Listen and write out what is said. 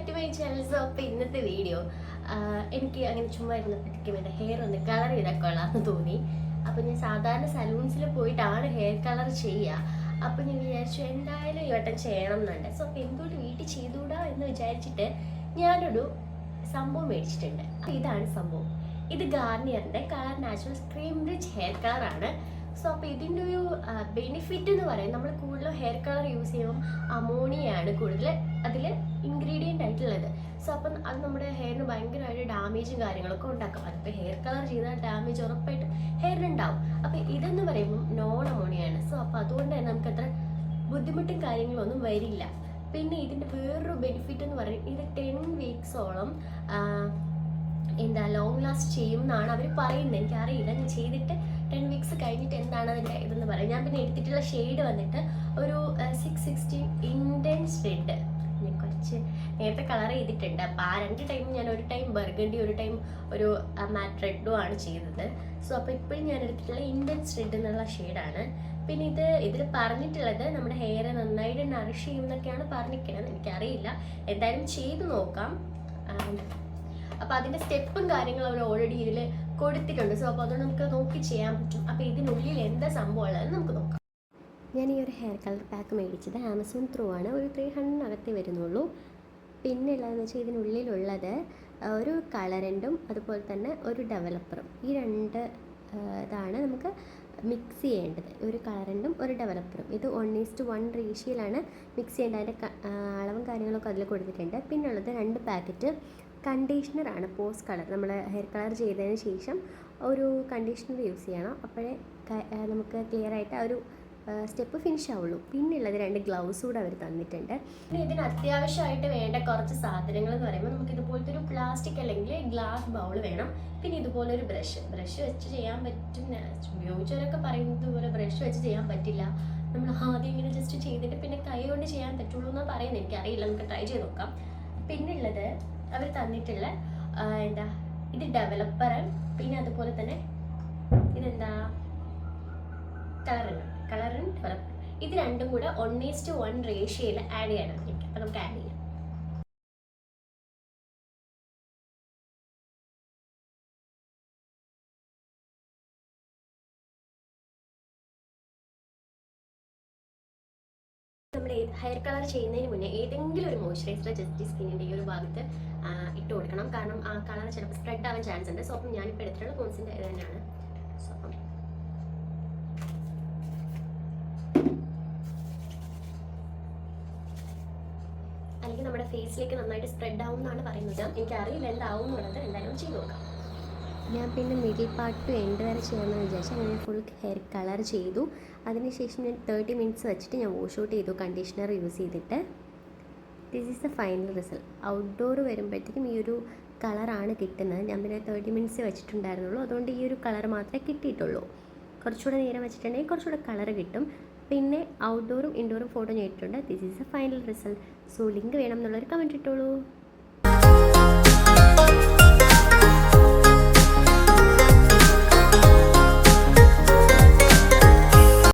ഇന്നത്തെ വീഡിയോ എനിക്ക് അങ്ങനെ ചുമ്മാ ഇരുന്നപ്പോഴത്തേക്കും എന്റെ ഹെയർ ഒന്ന് കളർ ചെയ്താൽ കൊള്ളാമെന്ന് തോന്നി. അപ്പോൾ ഞാൻ സാധാരണ സലൂൺസിൽ പോയിട്ടാണ് ഹെയർ കളർ ചെയ്യുക അപ്പോൾ ഞാൻ വിചാരിച്ചു എന്തായാലും ഈ വട്ടം ചെയ്യണം എന്നുണ്ട് സോ അപ്പോൾ എന്തുകൊണ്ട് വീട്ടിൽ ചെയ്തുകൂടാ എന്ന് വിചാരിച്ചിട്ട് ഞാനൊരു സംഭവം മേടിച്ചിട്ടുണ്ട്. അപ്പോൾ ഇതാണ് സംഭവം. ഇത് ഗാർണിയറിന്റെ colour natural cream rich hair കളറാണ് സോ അപ്പോൾ ഇതിന്റെ ഒരു ബെനിഫിറ്റ് എന്ന് പറയുന്നത് നമ്മൾ കൂടുതലും ഹെയർ കളർ യൂസ് ചെയ്യുമ്പോൾ അമോണിയയാണ് കൂടുതൽ അതിൽ ഇൻഗ്രീഡിയന്റ് ആയിട്ടുള്ളത്. സോ അപ്പം അത് നമ്മുടെ ഹെയറിന് ഭയങ്കരമായിട്ട് ഡാമേജും കാര്യങ്ങളൊക്കെ ഉണ്ടാക്കും. അതിപ്പോൾ ഹെയർ കളർ ചെയ്താൽ ഡാമേജ് ഉറപ്പായിട്ടും ഹെയറിനുണ്ടാവും അപ്പോൾ ഇതെന്ന് പറയുമ്പോൾ നോൺ അമോണിയാണ് സോ അപ്പോൾ അതുകൊണ്ട് തന്നെ നമുക്ക് അത്ര ബുദ്ധിമുട്ടും കാര്യങ്ങളൊന്നും വരില്ല. പിന്നെ ഇതിന്റെ വേറൊരു ബെനിഫിറ്റ് എന്ന് പറയുന്നത് ഇത് ടെൻ വീക്സോളം എന്താ ലോങ് ലാസ്റ്റ് ചെയ്യും എന്നാണ് അവർ പറയുന്നത്. എനിക്കറിയില്ല. ഞാൻ ചെയ്തിട്ട് ടെൻ വീക്സ് കഴിഞ്ഞിട്ട് എന്താണ് അതിന്റെ ഇതെന്ന് പറയാം. ഞാൻ പിന്നെ എടുത്തിട്ടുള്ള ഷെയ്ഡ് വന്നിട്ട് ഒരു സിക്സ് സിക്സ്റ്റി ഇന്റൻസ് റെഡ് ഞാൻ കുറച്ച് നേരത്തെ കളർ ചെയ്തിട്ടുണ്ട്. അപ്പോൾ ആ രണ്ട് ടൈം ഞാൻ ഒരു ടൈം ബർഗണ്ടി ഒരു ടൈം ഒരു മാറ്റ് റെഡും ആണ് ചെയ്തത്. സോ അപ്പോൾ ഇപ്പോഴും ഞാൻ എടുത്തിട്ടുള്ള ഇന്റൻസ് റെഡ് എന്നുള്ള ഷെയ്ഡാണ് പിന്നെ ഇത് ഇതിൽ പറഞ്ഞിട്ടുള്ളത് നമ്മുടെ ഹെയർ നന്നായിട്ട് നറിഷ് ചെയ്യുമെന്നൊക്കെയാണ് പറഞ്ഞിരിക്കുന്നത് എനിക്കറിയില്ല. എന്തായാലും ചെയ്ത് നോക്കാം. അപ്പോൾ അതിന്റെ സ്റ്റെപ്പും കാര്യങ്ങളും അവർ ഓൾറെഡി ഇതിൽ കൊടുത്തിട്ടുണ്ട്. സോ അപ്പോൾ അതുകൊണ്ട് നമുക്ക് നോക്കി ചെയ്യാൻ പറ്റും. അപ്പോൾ ഇതിനുള്ളിൽ എന്താ സംഭവമുള്ളതെന്ന് നമുക്ക് നോക്കാം. ഞാൻ ഈ ഒരു ഹെയർ കളർ പാക്ക് മേടിച്ചത് ആമസോൺ ത്രൂ ആണ്. ഒരു ത്രീ ഹൺഡ്രഡിനകത്തേ വരുന്നുള്ളൂ. പിന്നെ ഉള്ളതെന്ന് വെച്ചാൽ ഇതിനുള്ളിലുള്ളത് ഒരു കളറന്റും അതുപോലെ തന്നെ ഒരു ഡെവലപ്പറും ഈ രണ്ട് ഇതാണ് നമുക്ക് മിക്സ് ചെയ്യേണ്ടത്. ഒരു കളറന്റും ഒരു ഡെവലപ്പറും ഇത് വൺ ഈസ്റ്റ് വൺ റേഷ്യയിലാണ് മിക്സ് ചെയ്യേണ്ടത്. അതിന്റെ അളവും കാര്യങ്ങളൊക്കെ അതിൽ കൊടുത്തിട്ടുണ്ട്. പിന്നെ ഉള്ളത് രണ്ട് പാക്കറ്റ് കണ്ടീഷണറാണ് പോസ്റ്റ് കളർ. നമ്മൾ ഹെയർ കളർ ചെയ്തതിന് ശേഷം ഒരു കണ്ടീഷണർ യൂസ് ചെയ്യണം. അപ്പോഴേ നമുക്ക് ക്ലിയർ ആയിട്ട് ആ ഒരു സ്റ്റെപ്പ് ഫിനിഷ് ആവുള്ളൂ. പിന്നെയുള്ളത് രണ്ട് ഗ്ലൗസ് കൂടെ അവർ തന്നിട്ടുണ്ട്. പിന്നെ ഇതിന് അത്യാവശ്യമായിട്ട് വേണ്ട കുറച്ച് സാധനങ്ങൾ എന്ന് പറയുമ്പോൾ നമുക്ക് ഇതുപോലത്തെ ഒരു പ്ലാസ്റ്റിക് അല്ലെങ്കിൽ ഗ്ലാസ് ബൗൾ വേണം. പിന്നെ ഇതുപോലെ ഒരു ബ്രഷ് ബ്രഷ് വെച്ച് ചെയ്യാൻ പറ്റും. ഉപയോഗിച്ചവരൊക്കെ പറയുന്നത് പോലെ ബ്രഷ് വെച്ച് ചെയ്യാൻ പറ്റില്ല. നമ്മൾ ആദ്യം ഇങ്ങനെ ജസ്റ്റ് ചെയ്തിട്ട് പിന്നെ കൈ കൊണ്ട് ചെയ്യാൻ പറ്റുള്ളൂ എന്ന് പറയുന്നത് എനിക്കറിയില്ല. നമുക്ക് ട്രൈ ചെയ്ത് നോക്കാം. പിന്നെ ഉള്ളത് അവർ തന്നിട്ടുള്ള എന്താ ഇത് ഡെവലപ്പർ പിന്നെ അതുപോലെ തന്നെ ഇതെന്താ? കളറിന് കളറിൻ ഡെവലപ്പർ ഇത് രണ്ടും കൂടെ വൺ ഈസ്റ്റ് വൺ റേഷ്യയിൽ ആഡ് ചെയ്യണം. അതിലേക്ക് അപ്പം നമുക്ക് ആഡ് ചെയ്യാം. നമ്മൾ ഹെയർ കളർ ചെയ്യുന്നതിന് മുന്നേ ഏതെങ്കിലും ഒരു മോയ്സ്ചറൈസർ ജസ്റ്റ് സ്കിന്നിന്റെ ഈ ഒരു ഭാഗത്ത് ഇട്ട് കൊടുക്കണം. കാരണം ആ കളർ ചിലപ്പോൾ സ്പ്രെഡ് ആവാൻ ചാൻസ് ഉണ്ട്. സോ അപ്പം ഞാനിപ്പോൾ എടുത്തിട്ടുള്ള കോൺസിന്റെ ഇത് തന്നെയാണ്. സോ അപ്പം അല്ലെങ്കിൽ നമ്മുടെ ഫേസിലേക്ക് നന്നായിട്ട് സ്പ്രെഡ് ആവും എന്നാണ് പറയുന്നത്. എനിക്ക് അറിയില്ല എന്താവും എന്നുള്ളത് എന്തായാലും ചെയ്ത് നോക്കാം. ഞാൻ പിന്നെ മിഡിൽ പാർട്ട് ടു എൻഡ് വരെ ചെയ്യാമെന്ന് വിചാരിച്ചു. അങ്ങനെ ഫുൾ ഹെയർ കളർ ചെയ്തു. അതിനുശേഷം ഞാൻ തേർട്ടി മിനിറ്റ്സ് വെച്ചിട്ട് ഞാൻ വാഷ് ഔട്ട് ചെയ്തു കണ്ടീഷണർ യൂസ് ചെയ്തിട്ട്. This is the final result outdoor വരുമ്പോഴത്തേക്കും ഈ ഒരു കളറാണ് കിട്ടുന്നത്. ഞാൻ പിന്നെ തേർട്ടി മിനിറ്റ്സ് വെച്ചിട്ടുണ്ടായിരുന്നുള്ളൂ. അതുകൊണ്ട് ഈ ഒരു കളർ മാത്രമേ കിട്ടിയിട്ടുള്ളൂ. കുറച്ചുകൂടെ നേരം വെച്ചിട്ടുണ്ടെങ്കിൽ കുറച്ചുകൂടെ കളർ കിട്ടും. പിന്നെ ഔട്ട്ഡോറും ഇൻഡോറും ഫോട്ടോ ഞാൻ this is a final result so link വേണം എന്നുള്ളൊരു കമന്റ് ഇട്ടോളൂ.